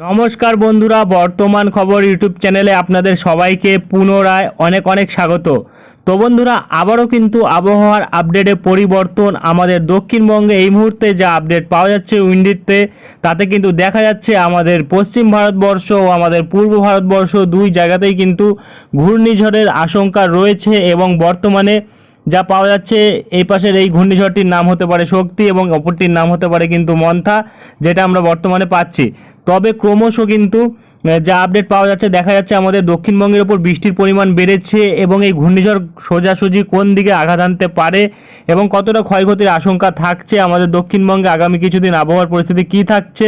নমস্কার বন্ধুরা, বর্তমান খবর ইউটিউব চ্যানেলে আপনাদের সবাইকে পুনরায় অনেক অনেক স্বাগত। তো বন্ধুরা, আবারও কিন্তু আবহাওয়ার আপডেটে পরিবর্তন আমাদের দক্ষিণবঙ্গে এই মুহূর্তে যা আপডেট পাওয়া যাচ্ছে উইন্ডিতে তাতে কিন্তু দেখা যাচ্ছে আমাদের পশ্চিম ভারতবর্ষ ও আমাদের পূর্ব ভারতবর্ষ দুই জায়গাতেই কিন্তু ঘূর্ণিঝড়ের আশঙ্কা রয়েছে এবং বর্তমানে যা পাওয়া যাচ্ছে, এই পাশের এই ঘূর্ণিঝড়টির নাম হতে পারে শক্তি এবং অপরটির নাম হতে পারে কিন্তু মন্থা, যেটা আমরা বর্তমানে পাচ্ছি। তবে ক্রমশ কিন্তু যা আপডেট পাওয়া যাচ্ছে, দেখা যাচ্ছে আমাদের দক্ষিণবঙ্গের ওপর বৃষ্টির পরিমাণ বেড়েছে এবং এই ঘূর্ণিঝড় সোজাসুজি কোন দিকে আঘাত আনতে পারে এবং কতটা ক্ষয়ক্ষতির আশঙ্কা থাকছে, আমাদের দক্ষিণবঙ্গে আগামী কিছুদিন আবহাওয়ার পরিস্থিতি কি থাকছে,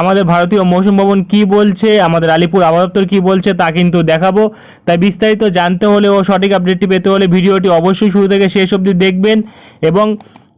আমাদের ভারতীয় মৌসুম ভবন কি বলছে, আমাদের আলিপুর আবহাওয়া দপ্তর কি বলছে তা কিন্তু দেখাবো। তাই বিস্তারিত জানতে হলে ও সঠিক আপডেটটি পেতে হলে ভিডিওটি অবশ্যই শুরু থেকে শেষ অবধি দেখবেন এবং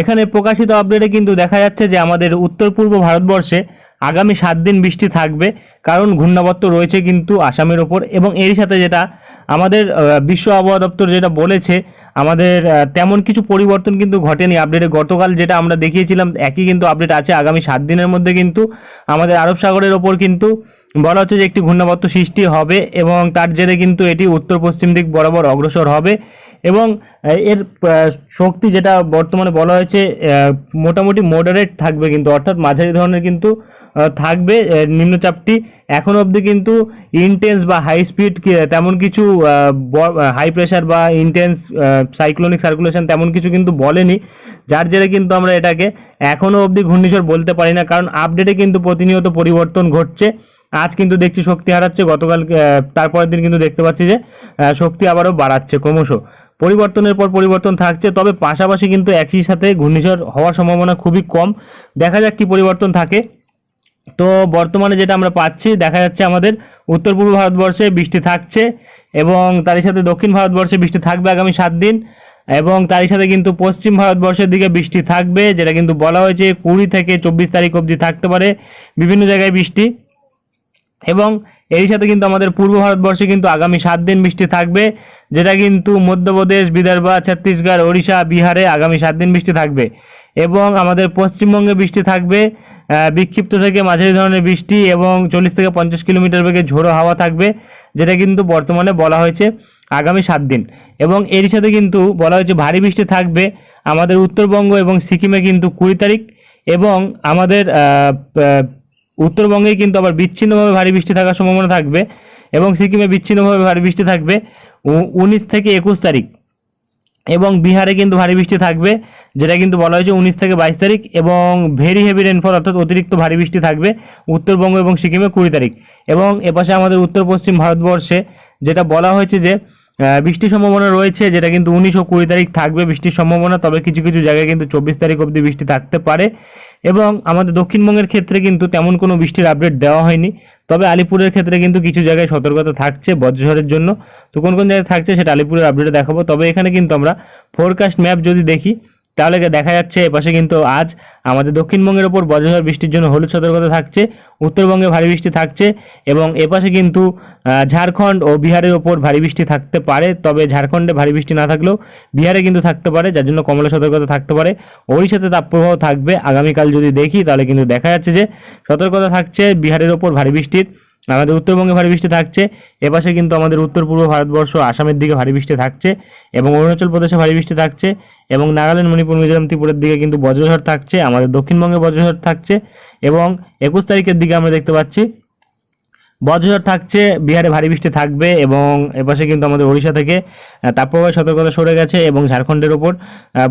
এখানে প্রকাশিত আপডেটে কিন্তু দেখা যাচ্ছে যে আমাদের উত্তর পূর্ব ভারতবর্ষে আগামী সাত দিন বৃষ্টি থাকবে। কারণ ঘূর্ণাবর্ত রয়েছে কিন্তু আসামের ওপর এবং এর সাথে যেটা আমাদের বিশ্ব আবহাওয়া দপ্তর যেটা বলেছে, আমাদের তেমন কিছু পরিবর্তন কিন্তু ঘটেনি আপডেটে গতকাল যেটা আমরা দেখিয়েছিলাম, একই কিন্তু আপডেট আছে আগামী সাত দিনের মধ্যে কিন্তু আমাদের আরব সাগরের ওপর কিন্তু বলা হচ্ছে যে একটি ঘূর্ণাবর্ত সৃষ্টি হবে এবং তার জেরে কিন্তু এটি উত্তর পশ্চিম দিক বরাবর অগ্রসর হবে। এবং এর শক্তি যেটা বর্তমানে বলা হয়েছে মোটামুটি মডারেট থাকবে কিন্তু, অর্থাৎ মাঝারি ধরনের কিন্তু থাকবে নিম্নচাপটি। এখন অবধি কিন্তু ইনটেন্স বা হাই স্পিড তেমন কিছু হাই প্রেশার বা ইনটেন্স সাইক্লোনিক সার্কুলেশন তেমন কিছু কিন্তু বলেনি। যার জেরে কিন্তু আমরা এটাকে এখনও অবধি ঘূর্ণিঝড় বলতে পারি না, কারণ আপডেটে কিন্তু প্রতিনিয়ত পরিবর্তন ঘটছে। আজ কিন্তু দেখছি শক্তি হারাচ্ছে গতকাল তারপরের দিন কিন্তু দেখতে পাচ্ছি যে শক্তি আবারও বাড়াচ্ছে ক্রমশ। পরিবর্তনের পর পরিবর্তন থাকছে, তবে পাশাপাশি কিন্তু একই সাথে ঘূর্ণিঝড় হওয়ার সম্ভাবনা খুবই কম। দেখা যাক কি পরিবর্তন থাকে। তো বর্তমানে যেটা আমরা পাচ্ছি, দেখা যাচ্ছে আমাদের উত্তর পূর্ব ভারতবর্ষে বৃষ্টি থাকছে এবং তারই সাথে দক্ষিণ ভারতবর্ষে বৃষ্টি থাকবে আগামী সাত দিন এবং তারই সাথে কিন্তু পশ্চিম ভারতবর্ষের দিকে বৃষ্টি থাকবে, যেটা কিন্তু বলা হয়েছে কুড়ি থেকে চব্বিশ তারিখ অবধি থাকতে পারে বিভিন্ন জায়গায় বৃষ্টি। এবং এর সাথে কিন্তু আমাদের পূর্ব ভারতবর্ষে কিন্তু আগামী সাত দিন বৃষ্টি থাকবে, যেটা কিন্তু মধ্যপ্রদেশ বিদর্ভা ছত্তিশগড়, ওড়িশা, বিহারে আগামী সাত দিন বৃষ্টি থাকবে এবং আমাদের পশ্চিমবঙ্গে বৃষ্টি থাকবে বিক্ষিপ্ত থেকে মাঝারি ধরনের বৃষ্টি এবং চল্লিশ থেকে পঞ্চাশ কিলোমিটার বেগে ঝোড়ো হাওয়া থাকবে, যেটা কিন্তু বর্তমানে বলা হয়েছে আগামী সাত দিন এবং এর সাথে কিন্তু বলা হয়েছে ভারী বৃষ্টি থাকবে আমাদের উত্তরবঙ্গ এবং সিকিমে কিন্তু কুড়ি তারিখ এবং আমাদের উত্তরবঙ্গে কিন্তু আবার বিচ্ছিন্নভাবে ভারী বৃষ্টি থাকার সম্ভাবনা থাকবে এবং সিকিমে বিচ্ছিন্নভাবে ভারী বৃষ্টি থাকবে উনিশ থেকে একুশ তারিখ। এবং বিহারে কিন্তু ভারী বৃষ্টি থাকবে, যেটা কিন্তু বলা হয়েছে উনিশ থেকে বাইশ তারিখ এবং ভেরি হেভি রেনফল অর্থাৎ অতিরিক্ত ভারী বৃষ্টি থাকবে উত্তরবঙ্গ এবং সিকিমে কুড়ি তারিখ। এবং এপাশে আমাদের উত্তর পশ্চিম ভারতবর্ষে যেটা বলা হয়েছে যে বৃষ্টির সম্ভাবনা রয়েছে, যেটা কিন্তু উনিশ ও কুড়ি তারিখ থাকবে বৃষ্টির সম্ভাবনা, তবে কিছু কিছু জায়গায় কিন্তু চব্বিশ তারিখ অবধি বৃষ্টি থাকতে পারে। এবং আমাদের দক্ষিণবঙ্গের ক্ষেত্রে কিন্তু তেমন কোনো বৃষ্টির আপডেট দেওয়া হয়নি। তবে আলিপুরের ক্ষেত্রে কিন্তু কিছু জায়গায় সতর্কতা থাকছে বজ্রঝড়ের জন্য। তো কোন কোন জায়গায় থাকছে সেটা আলিপুরের আপডেটে দেখাবো। তবে এখানে কিন্তু আমরা ফোরকাস্ট ম্যাপ যদি দেখি তাহলে দেখা যাচ্ছে এপাশে কিন্তু আজ আমাদের দক্ষিণবঙ্গের ওপর বজ্রঝড় বৃষ্টির জন্য হলুদ সতর্কতা থাকছে, উত্তরবঙ্গে ভারী বৃষ্টি থাকছে এবং এপাশে কিন্তু ঝাড়খণ্ড ও বিহারের ওপর ভারী বৃষ্টি থাকতে পারে, তবে ঝাড়খণ্ডে ভারী বৃষ্টি না থাকলেও বিহারে কিন্তু থাকতে পারে, যার জন্য কমলা সতর্কতা থাকতে পারে। ওড়িশাতে তাপপ্রবাহ থাকবে, আগামীকাল যদি দেখি তাহলে কিন্তু দেখা যাচ্ছে যে সতর্কতা থাকছে, বিহারের ওপর ভারী বৃষ্টির। আমাদের উত্তরবঙ্গে ভারী বৃষ্টি থাকছে, এপাশে কিন্তু আমাদের উত্তর পূর্ব ভারতবর্ষ, আসামের দিকে ভারী বৃষ্টি থাকছে এবং অরুণাচল প্রদেশে ভারী বৃষ্টি থাকছে এবং নাগাল্যান্ড, মণিপুর, মিজোরাম, ত্রিপুরার দিকে কিন্তু বজ্রঝড় থাকছে, আমাদের দক্ষিণবঙ্গে বজ্রঝড় থাকছে এবং একুশ তারিখের দিকে আমরা দেখতে পাচ্ছি বজ্রঝড় থাকছে, বিহারে ভারী বৃষ্টি থাকবে এবং এপাশে কিন্তু আমাদের ওড়িশা থেকে তাপপ্রবাহের সতর্কতা সরে গেছে এবং ঝাড়খণ্ডের ওপর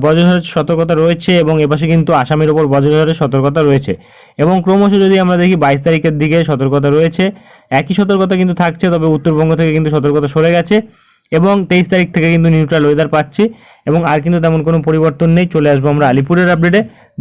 বজ্রঝড়ের সতর্কতা রয়েছে এবং এপাশে কিন্তু আসামের ওপর বজ্রঝড়ের সতর্কতা রয়েছে। এবং ক্রমশ যদি আমরা দেখি বাইশ তারিখের দিকে সতর্কতা রয়েছে, একই সতর্কতা কিন্তু থাকছে, তবে উত্তরবঙ্গ থেকে কিন্তু সতর্কতা সরে গেছে এবং তেইশ তারিখ থেকে কিন্তু নিউট্রাল ওয়েদার পাচ্ছি এবং আর কিন্তু তেমন কোনো পরিবর্তন নেই। চলে আসব আমরা আলিপুরের আপডেটে